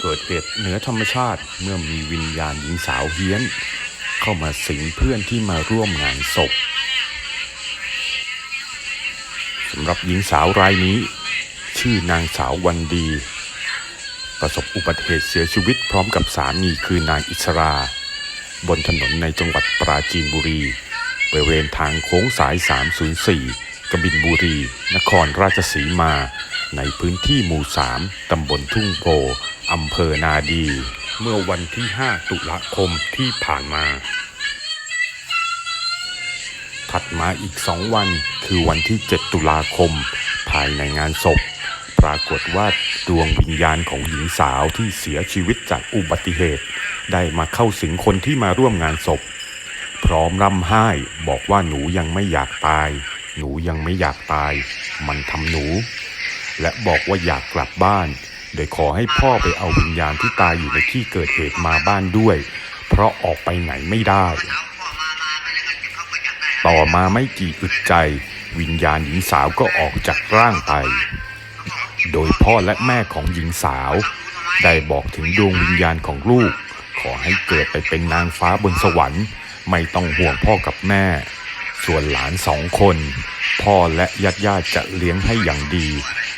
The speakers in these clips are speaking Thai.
เกิดเหตุเหนือธรรมชาติเมื่อมีวิญญาณหญิงสาวเฮี้ยน เข้ามาสิงเพื่อนที่มาร่วมงานศพสำหรับหญิงสาวรายนี้ ชื่อนางสาววันดี ประสบอุบัติเหตุเสียชีวิตพร้อมกับสามีคือนางอิสรา บนถนนในจังหวัดปราจีนบุรีบริเวณทางโค้งสาย 304 กบินบุรี นครราชสีมา ในพื้นที่หมู่ 3 ตำบลทุ่งโพ อำเภอนาดี เมื่อวันที่ 5 ตุลาคมที่ผ่านมา ถัดมาอีกสองวันคือวันที่ 7 ตุลาคม ภายในงานศพ ปรากฏว่าดวงวิญญาณของหญิงสาวที่เสียชีวิตจากอุบัติเหตุ ได้มาเข้าสิงคนที่มาร่วมงานศพ พร้อมร่ำไห้บอกว่าหนูยังไม่อยากตาย หนูยังไม่อยากตาย มันทำหนู และบอกว่าอยากกลับบ้าน โดยขอให้พ่อไปเอาวิญญาณที่ตายอยู่ในที่เกิดเหตุมาบ้านด้วย เพราะออกไปไหนไม่ได้ ต่อมาไม่กี่อึดใจ วิญญาณหญิงสาวก็ออกจากร่างไป โดยพ่อและแม่ของหญิงสาว ได้บอกถึงดวงวิญญาณของลูก ขอให้เกิดไปเป็นนางฟ้าบนสวรรค์ ไม่ต้องห่วงพ่อกับแม่ ส่วนหลานสองคนพ่อและญาติญาติๆจะเลี้ยงให้อย่างดี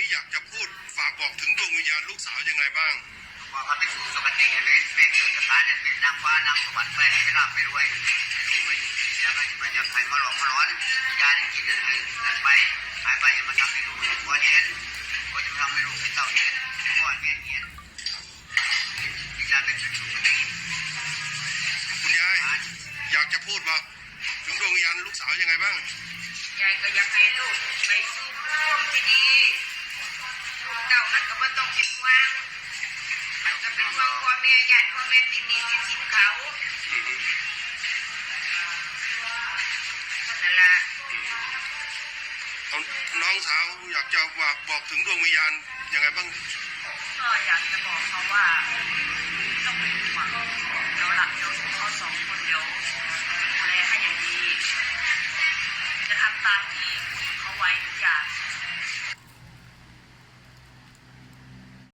นี้อยากจะพูดฝากบอกถึงดวงวิญญาณลูกสาวยังไงบ้างว่าเขาไปสู่สุคติไปเป็นเกิดสถานเนี่ยเป็นนางฟ้านางสวรรค์ไปให้ลาบไปรวยให้ลูกไปอยู่ดีแล้วก็มาจากใครมาหลอกมาหลอนวิญญาณให้กินอะไรนั่นไปหายไปอย่ามาทำให้ลูกเป็นหัวเห็นก็จะทำให้ลูกเป็นเต่าเห็นพ่อแม่เห็นวิญญาณเป็นสุคติคุณยายอยากจะพูดบอกถึงดวงวิญญาณลูกสาวยังไงบ้างยายก็อยากให้ลูกไปสู่ภูมิที่ดี ลูกเต่ามันก็บ่ต้องเป็นห่วงมันก็เป็นห่วงพ่อแม่ญาติพ่อแม่ที่นี่ที่สินเขานั่นล่ะเอาน้องสาวอยากจะฝากบอกถึงดวงวิญญาณยังไงบ้างก็อยากจะบอกเขาว่าต้องเป็นห่วงเดี๋ยวหลักเดี๋ยวเขาสองคนเดี๋ยวดูแลให้อย่างดีจะทำตามที่เขาไว้ทุกอย่าง